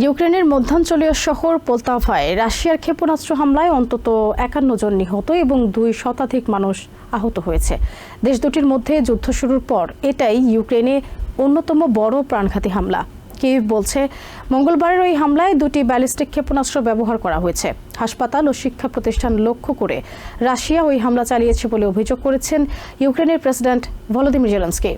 ইউক্রেনের মধ্যাঞ্চলীয় শহর পোলতাভায় রাশিয়ার ক্ষেপণাস্ত্র হামলায় অন্তত একান্ন জন নিহত এবং দুই শতাধিক মানুষ আহত হয়েছে। দেশ দুটির মধ্যে যুদ্ধ শুরুর পর এটাই ইউক্রেনে অন্যতম বড় প্রাণঘাতী হামলা। কিভ বলছে, মঙ্গলবারের ওই হামলায় দুটি ব্যালিস্টিক ক্ষেপণাস্ত্র ব্যবহার করা হয়েছে। হাসপাতাল ও শিক্ষা প্রতিষ্ঠান লক্ষ্য করে রাশিয়া ওই হামলা চালিয়েছে বলে অভিযোগ করেছেন ইউক্রেনের প্রেসিডেন্ট ভলোদিমির জেলেন্সকি।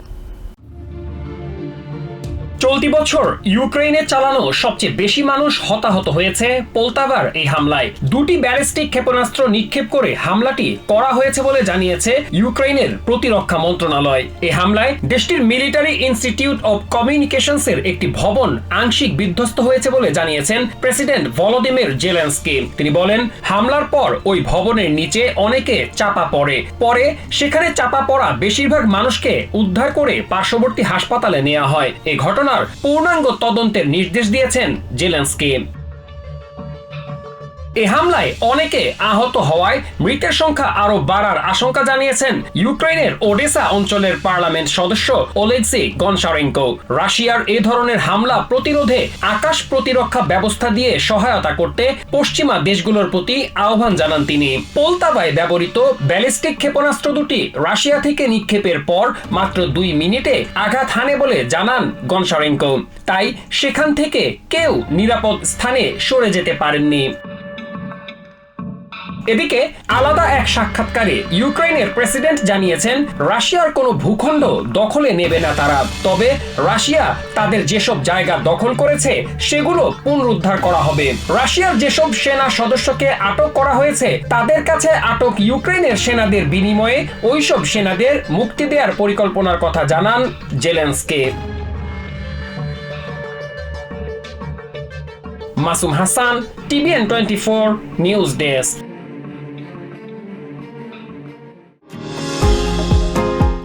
চলতি বছর ইউক্রেনে চালানো সবচেয়ে বেশি মানুষ হতাহত হয়েছে পোলতাভার এই হামলায়। দুটি ব্যালিস্টিক ক্ষেপণাস্ত্র নিক্ষেপ করে হামলাটি করা হয়েছে বলে জানিয়েছে ইউক্রেনের প্রতিরক্ষা মন্ত্রণালয়। এই হামলায় দেশটির মিলিটারি ইনস্টিটিউট অব কমিউনিকেশনস এর একটি ভবন আংশিক বিধ্বস্ত হয়েছে বলে জানিয়েছেন প্রেসিডেন্ট ভলোদিমির জেলেন্সকি। তিনি বলেন, হামলার পর ওই ভবনের নিচে অনেকে চাপা পড়ে। পরে সেখানে চাপা পড়া বেশিরভাগ মানুষকে উদ্ধার করে পার্শ্ববর্তী হাসপাতালে নেওয়া হয়। এই ঘটনার পূর্ণাঙ্গ তদন্তের নির্দেশ দিয়েছেন জেলেন্সকি। এ হামলায় অনেকে আহত হওয়ায় মৃতের সংখ্যা আরও বাড়ার আশঙ্কা জানিয়েছেন ইউক্রেনের ওডেসা অঞ্চলের পার্লামেন্ট সদস্য ওলেক্সি গনসারেঙ্কো। রাশিয়ার এ ধরনের হামলা প্রতিরোধে আকাশ প্রতিরক্ষা ব্যবস্থা দিয়ে সহায়তা করতে পশ্চিমা দেশগুলোর প্রতি আহ্বান জানান তিনি। পোলতাবায় ব্যবহৃত ব্যালিস্টিক ক্ষেপণাস্ত্র দুটি রাশিয়া থেকে নিক্ষেপের পর মাত্র দুই মিনিটে আঘাত হানে বলে জানান গনসারেঙ্কো। তাই সেখান থেকে কেউ নিরাপদ স্থানে সরে যেতে পারেননি। এদিকে আলাদা এক সাক্ষাৎকারে ইউক্রেনের প্রেসিডেন্ট জানিয়েছেন, রাশিয়ার কোনো ভূখণ্ড দখলে নেবে না তারা। তবে রাশিয়া তাদের যেসব জায়গা দখল করেছে, সেগুলো পুনরুদ্ধার করা হবে। রাশিয়ার যেসব সেনা সদস্যকে আটক করা হয়েছে, তাদের কাছে আটক ইউক্রেনের সেনাদের বিনিময়ে ওইসব সেনাদের মুক্তি দেওয়ার পরিকল্পনার কথা জানান জেলেন্সকে। Masum Hasan, TVN twenty four news desk.